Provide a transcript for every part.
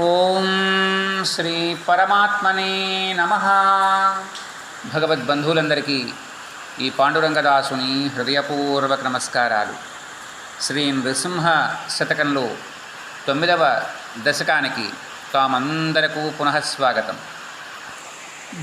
ఓం శ్రీ పరమాత్మనే నమ. భగవద్బంధువులందరికీ ఈ పాండురంగదాసుని హృదయపూర్వక నమస్కారాలు. శ్రీ నృసింహ శతకంలో తొమ్మిదవ దశకానికి తామందరకు పునఃస్వాగతం.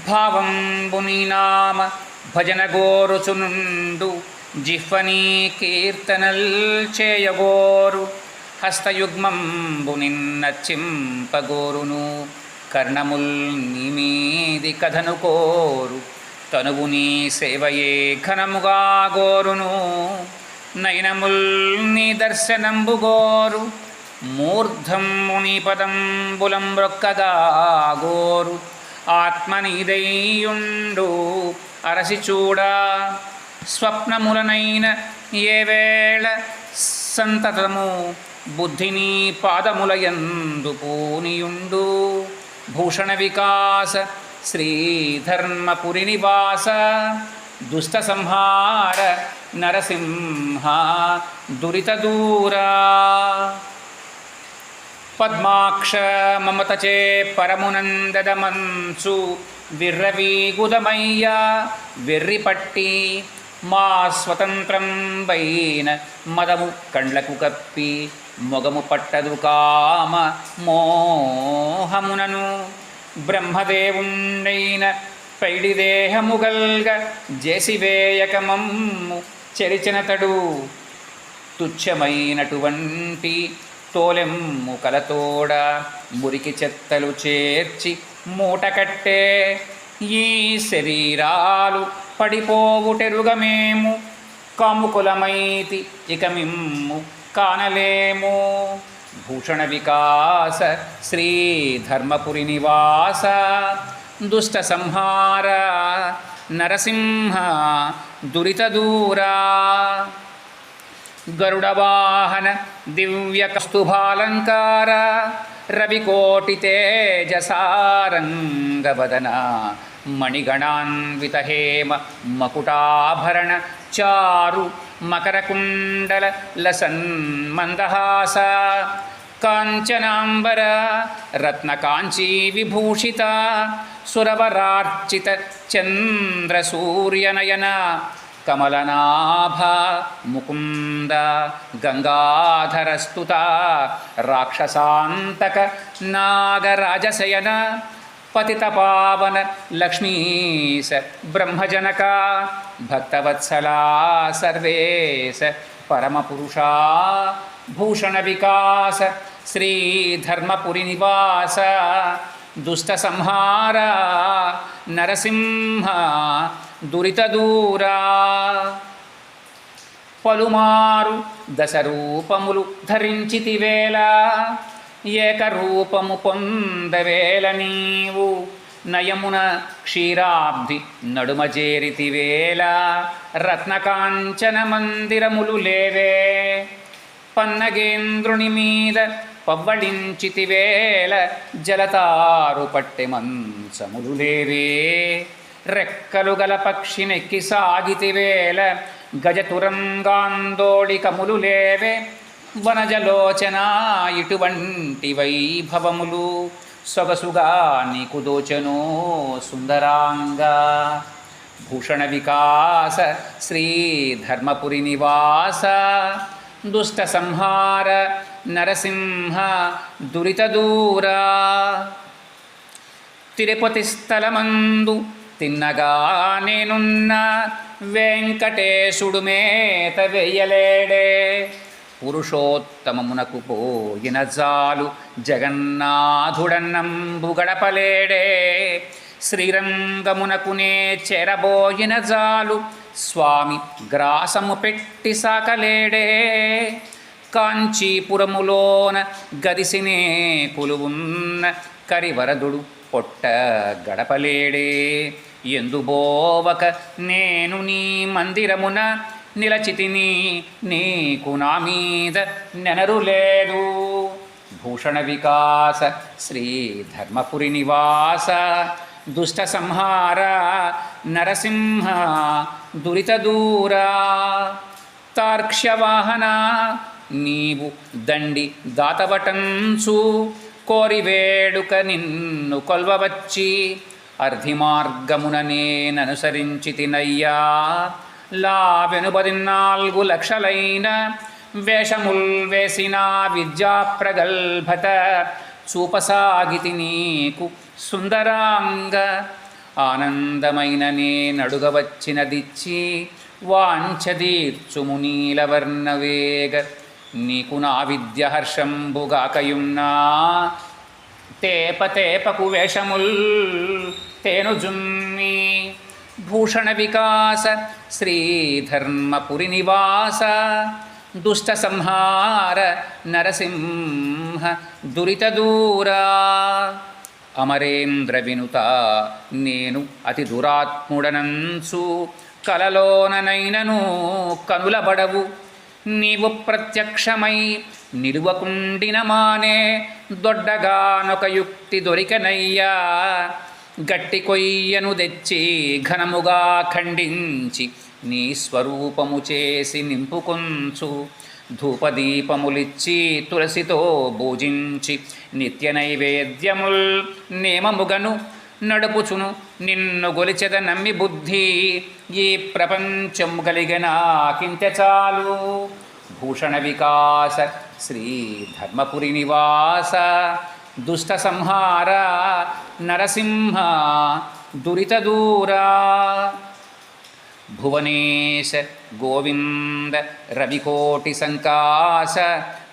భావం నామ భజన గోరుచునుండు జిహ్వనీ కీర్తనల్ చేయగోరు హస్తయుగ్మం నిన్నచ్చింపగోరును కర్ణముల్ నీ మీది కథను కోరు. తనువు నీ సేవయే ఘనముగా గోరును. నయనముల్ నీ దర్శనంబు గోరు. మూర్ధం ముని పదంబులం రొక్కగా గోరు. ఆత్మనిదయ్యుండు అరసి చూడా. స్వప్నములనైన ఏ వేళ సంతతము బుద్ధిని పాదములయందు పూనియుండు భూషణ వికాస శ్రీధర్మపురి నివాస దుష్ట సంహార నరసింహ దురిత దూరా పద్మాక్ష మమతచే పరమునందదమంచు విర్రవీగుదమయ్య. వెర్రిపట్టి మా స్వతంత్రం వైన మదము కండ్లకు కప్పి మొగము పట్టదు కామ మోహమునను. బ్రహ్మదేవుండైన పైడి దేహముగల్గ జేసివేయక చెరిచినతడు. తుచ్చమైనటువంటి తోలెమ్ము కలతోడ మురికి చెత్తలు చేర్చి మూటకట్టే ఈ శరీరాలు పడిపోవుటెరుగమేము. కాముకులమైతి ఇక మిమ్ము కానలేము. భూషణ వికాస శ్రీ ధర్మపురి నివాస దుష్ట సంహార నరసింహ దురిత దూరా. గరుడవాహన దివ్య కస్తుభాలంకార రవికోటి తేజసారంగవదన మణిగణాన్విత హేమ మకుటాభరణ చారు మకరకుండల లసన్మందహాస కాంచనాంబర రత్నకాంచీ విభూషిత సురవరార్చిత చంద్రసూర్యనయన కమలనాభ ముకుంద గంగాధరస్తుత రాక్షసాంతక నాగరాజశయన పతితపావన లక్ష్మీశ బ్రహ్మజనక భక్తవత్సలా సర్వేశ పరమపురుషా భూషణ వికాస శ్రీధర్మపురి నివాస దుష్ట సంహార నరసింహ దురిత దూరా పలుమారు దశరూపములు ధరించితివేళ ఏకరూపము పొందవేల నీవు నయమున క్షీరాబ్ది నడుమ చేరితివేళ రత్నకాంచన మందిరములు లేవే. పన్నగేంద్రుని మీద పవ్వడించితివేళ జలతారు పట్టె మంచములు లేవే. రెక్కలు గల పక్షినెక్కి సాగితివేళ గజతురంగాందోళికములు లేవే. వనజలోచన ఇటువంటి వైభవములు సొగసుగా నీకు దోచనో సుందరాంగా. భూషణ వికాస శ్రీధర్మపురి నివాస దుష్ట సంహార నరసింహ దురిత దూరా. తిరుపతి స్థలమందు తిన్నగా నేనున్న వెంకటేశుడు మేత వెయ్యలేడే. పురుషోత్తమమునకు పోయిన జాలు జగన్నాథుడన్నంబు గడపలేడే శ్రీరంగమునకునే చెరబోయిన జాలు స్వామి గ్రాసము పెట్టి సాకలేడే. కాంచీపురములోన గదిసినే కొలువున్న కరివరదుడు పొట్ట గడపలేడే. ఎందుబోవక నేను నీ మందిరమున నిలచితిని నీకు నా మీద నెనరు లేదు. భూషణ వికాస శ్రీ ధర్మపురి నివాస దుష్ట సంహార నరసింహ దురిత దూరా. తార్క్ష్యవాహన నీవు దండి దాతవటంచు కోరి వేడుక నిన్ను కొల్వవచ్చి అర్ధిమార్గమున నేననుసరించి తినయ్యా లా వెనుపదిన్నాల్గు లక్షలైన వేషముల్ వేసిన విద్యా ప్రగల్భత చూపసాగితి నీకు సుందరాంగ. ఆనందమైన నేనడుగవచ్చినదిచ్చి వాంఛదీర్చుము నీలవర్ణవేగ నీకు నా విద్య హర్షంబుగాకయున్నా తేప తేపకు వేషముల్ తేను జుమ్మి భూషణ వికాస శ్రీధర్మపురి నివాస దుష్ట సంహార నరసింహ దురిత దూరా అమరేంద్ర వినుత నేను అతి దురాత్ముడనంచు కలలోననైనను కనులబడవు నీవు ప్రత్యక్షమై నిలువకుండిన మానే దొడ్డగానొక యుక్తి దొరికనయ్యా. గట్టి కొయ్యను తెచ్చి ఘనముగా ఖండించి నీ స్వరూపము చేసి నింపుకొంచు. ధూపదీపములిచ్చి తులసితో పూజించి నిత్య నైవేద్యముల్ నేమముగను నడుపుచును. నిన్ను గొలిచెద నమ్మి బుద్ధి ఈ ప్రపంచం కలిగిన కింత చాలు. భూషణ వికాస శ్రీ ధర్మపురి నివాస దుష్ట సంహార నరసింహ దురిత దూరా భువనేశ గోవింద రవికోటి సంకాశ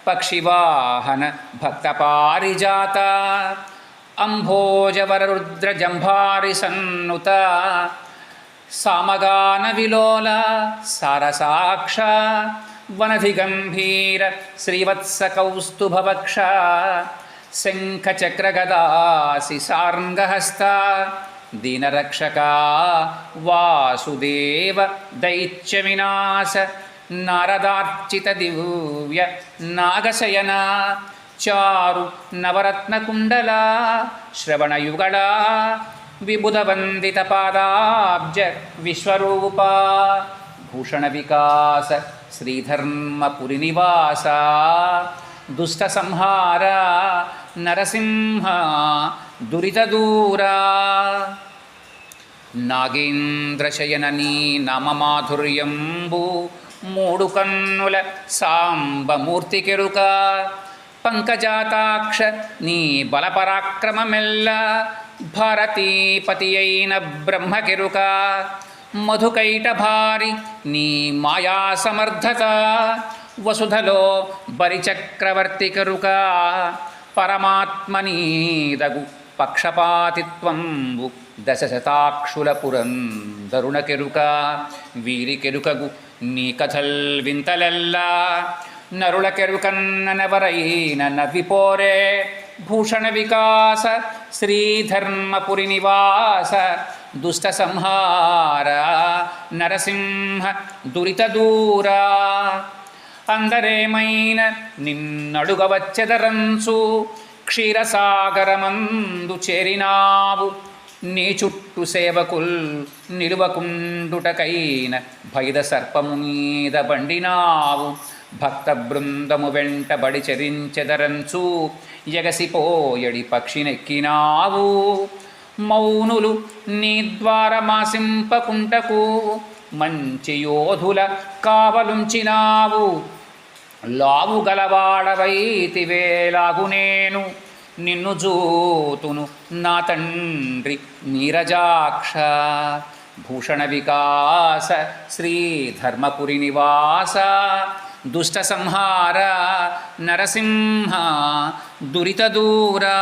పక్షివాహన భక్త పారిజాత అంభోజవర రుద్ర జంభారి సన్నుత సామగాన విలోల సారసాక్ష వనధి గంభీర శ్రీవత్స కౌస్తుభవక్ష. ಶಂಖಚಕ್ರಗದಾಸಿ ಸಾರ್ಂಗಹಸ್ತ ದೀನರಕ್ಷಕ ವಾಸುದೇವ ದೈತ್ಯವಿನಾಶ ನಾರದಾರ್ಚಿತ ದಿವ್ಯ ನಾಗಶಯನ ಚಾರು ನವರತ್ನಕುಂಡಲ ಶ್ರವಣಯುಗಳ ವಿಬುಧವಂದಿತ ಪಾದಾಬ್ಜ ವಿಶ್ವರೂಪ ಭೂಷಣ ವಿಕಾಸ ಶ್ರೀಧರ್ಮಪುರಿ ನಿವಾಸ ದುಷ್ಟ ಸಂಹಾರ సంహార నరసింహ దురిత నాగేంద్రశయన నీ నామమాధుర్యంబు మూడు కన్నుల సాంబమూర్తికెరుక పంకజాతాక్ష నీ బలపరాక్రమమెల్ల భారతీపతి అయిన బ్రహ్మకెరుక మధుకైట భారి నీ మాయా సమర్థత వసుధలో బరిచక్రవర్తి కరుక పరమాత్మనీదగు పక్షపాతిత్వంబు దశశతాక్షుల పురందరుణ కెరుక వీరి కెరుకగు నీ కథల్ వింతలెల్లా. నరుల కెరుకన్ననెవరైన నవ్విపోరే భూషణ వికాస శ్రీధర్మపురి నివాస దుష్ట సంహార నరసింహ దురిత దూరా. అందరేమైన నిన్నడుగవచ్చెదరంచు క్షీరసాగరమందు చేరినావు. నీ చుట్టు సేవకుల్ నిలువకుండుటకైన భైద సర్పము మీద బండినావు. భక్త బృందము వెంటబడి చరించెదరంచు ఎగసిపోయడి పక్షినెక్కినావు. మౌనులు నీ ద్వారమాసింపకుంటకు మంచి యోధుల కావలుంచినావు. లావు గలవాడవైతివేలాగు నేను నిన్ను జూతును నా తండ్రి నీరజాక్ష. భూషణ వికాస శ్రీధర్మపురి నివాస. దుష్ట సంహార నరసింహ దురిత దూరా.